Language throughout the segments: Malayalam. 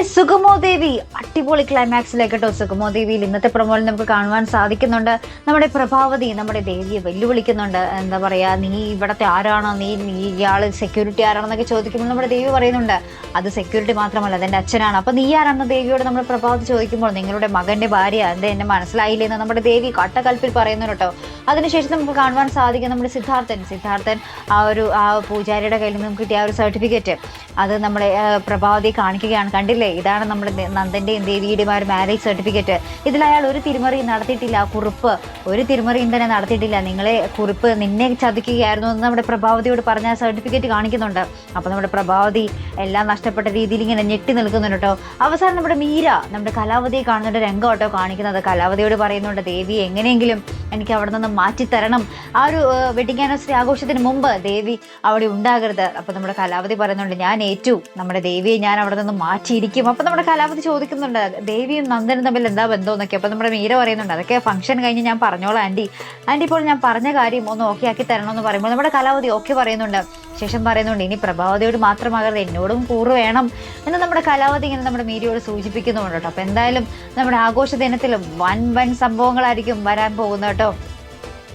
സുഗമോ ദേവി അടിപൊളി ക്ലൈമാക്സിലേക്ക് കേട്ടോ സുഗമോ ദേവിയിൽ ഇന്നത്തെ പ്രമോയിൽ നമുക്ക് കാണുവാൻ സാധിക്കുന്നുണ്ട്. നമ്മുടെ പ്രഭാവതി നമ്മുടെ ദേവിയെ വെല്ലുവിളിക്കുന്നുണ്ട്. എന്താ പറയാ നീ ഇവിടത്തെ ആരാണോ? നീ നീ ഇയാൾ സെക്യൂരിറ്റി ആരാണെന്നൊക്കെ ചോദിക്കുമ്പോൾ നമ്മുടെ ദേവി പറയുന്നുണ്ട് അത് സെക്യൂരിറ്റി മാത്രമല്ല അതെന്റെ അച്ഛനാണ്. അപ്പൊ നീ ആരാണെന്ന് ദേവിയോട് നമ്മൾ പ്രഭാവത്ത് ചോദിക്കുമ്പോൾ നിങ്ങളുടെ മകന്റെ ഭാര്യ എന്താ എന്നെ മനസ്സിലായില്ലേ എന്ന് നമ്മുടെ ദേവി കട്ടകൽപ്പിൽ പറയുന്നു കേട്ടോ. അതിനുശേഷം നമുക്ക് കാണുവാൻ സാധിക്കും നമ്മുടെ സിദ്ധാർത്ഥൻ. സിദ്ധാർത്ഥൻ ആ ഒരു ആ പൂജാരിയുടെ കയ്യിൽ നിന്നും കിട്ടിയ ആ ഒരു സർട്ടിഫിക്കറ്റ് അത് നമ്മളെ പ്രഭാവതി കാണിക്കുകയാണ്. കണ്ടില്ലേ? ഇതാണ് നമ്മുടെ നന്ദന്റെയും ദേവിയുടെയും ആ ഒരു മാരേജ് സർട്ടിഫിക്കറ്റ് ഇതിൽ അയാൾ ഒരു തിരിമറിയും നടത്തിയിട്ടില്ല. കുറിപ്പ്. ഒരു തിരിമറിയും തന്നെ നടത്തിയിട്ടില്ല. നിങ്ങളെ കുറിപ്പ് നിന്നെ ചതിക്കുകയായിരുന്നു എന്ന് നമ്മുടെ പ്രഭാവതിയോട് പറഞ്ഞ സർട്ടിഫിക്കറ്റ് കാണിക്കുന്നുണ്ട്. അപ്പോൾ നമ്മുടെ പ്രഭാവതി എല്ലാം നഷ്ടപ്പെട്ട രീതിയിൽ ഇങ്ങനെ ഞെട്ടി നിൽക്കുന്നുണ്ട് കേട്ടോ. അവസാനം നമ്മുടെ മീര നമ്മുടെ കലാവതിയെ കാണുന്നുണ്ട് രംഗം കേട്ടോ കാണിക്കുന്നത്. കലാവതിയോട് പറയുന്നുണ്ട് ദേവി എങ്ങനെയെങ്കിലും എനിക്ക് അവിടെ നിന്ന് മാറ്റിത്തരണം. ആ ഒരു വെഡിങ് ആനിവേഴ്സറി ആഘോഷത്തിന് മുമ്പ് ദേവി അവിടെ ഉണ്ടാകരുത്. അപ്പൊ നമ്മുടെ കലാവതി പറയുന്നുണ്ട് ഞാൻ ഏറ്റു. നമ്മുടെ ദേവിയെ ഞാൻ അവിടെ നിന്ന് മാറ്റിയിരിക്കും. അപ്പൊ നമ്മുടെ കലാവതി ചോദിക്കുന്നുണ്ട് ദേവിയും നന്ദനും തമ്മിൽ എന്താ ബന്ധം എന്നൊക്കെ അപ്പൊ നമ്മുടെ മീര പറയുന്നുണ്ട് അതൊക്കെ ഫംഗ്ഷൻ കഴിഞ്ഞ് ഞാൻ പറഞ്ഞോളാം ആന്റി. ആന്റി ഇപ്പോൾ ഞാൻ പറഞ്ഞ കാര്യം ഒന്ന് ഓക്കെ ആക്കി തരണം എന്ന് പറയുമ്പോൾ നമ്മുടെ കലാവതി ഓക്കെ പറയുന്നുണ്ട്. ശേഷം പറയുന്നുണ്ട്. ഇനി പ്രഭാവതിയോട് മാത്രമാകരുത് എന്നോടും കൂറ് വേണം എന്ന് നമ്മുടെ കലാവതി ഇങ്ങനെ നമ്മുടെ മീഡിയയോട് സൂചിപ്പിക്കുന്നുണ്ട് കേട്ടോ. അപ്പൊ എന്തായാലും നമ്മുടെ ആഘോഷ ദിനത്തിൽ വൻ വൻ സംഭവങ്ങളായിരിക്കും വരാൻ പോകുന്നത് കേട്ടോ.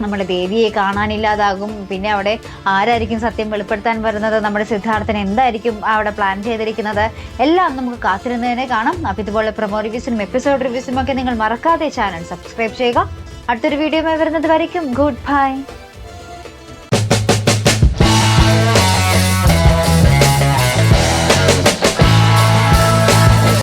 നമ്മുടെ ദേവിയെ കാണാനില്ലാതാകും. പിന്നെ അവിടെ ആരായിരിക്കും സത്യം വെളിപ്പെടുത്താൻ വരുന്നത്? നമ്മുടെ സിദ്ധാർത്ഥന എന്തായിരിക്കും അവിടെ പ്ലാൻ ചെയ്തിരിക്കുന്നത്? എല്ലാം നമുക്ക് കാത്തിരുന്നതിനെ കാണാം. അപ്പം ഇതുപോലെ പ്രൊമോ റിവ്യൂസിനും എപ്പിസോഡ് റിവ്യൂസിനും ഒക്കെ നിങ്ങൾ മറക്കാതെ ചാനൽ സബ്സ്ക്രൈബ് ചെയ്യുക. അടുത്തൊരു വീഡിയോ വരുന്നത് വരയ്ക്കും. Good bye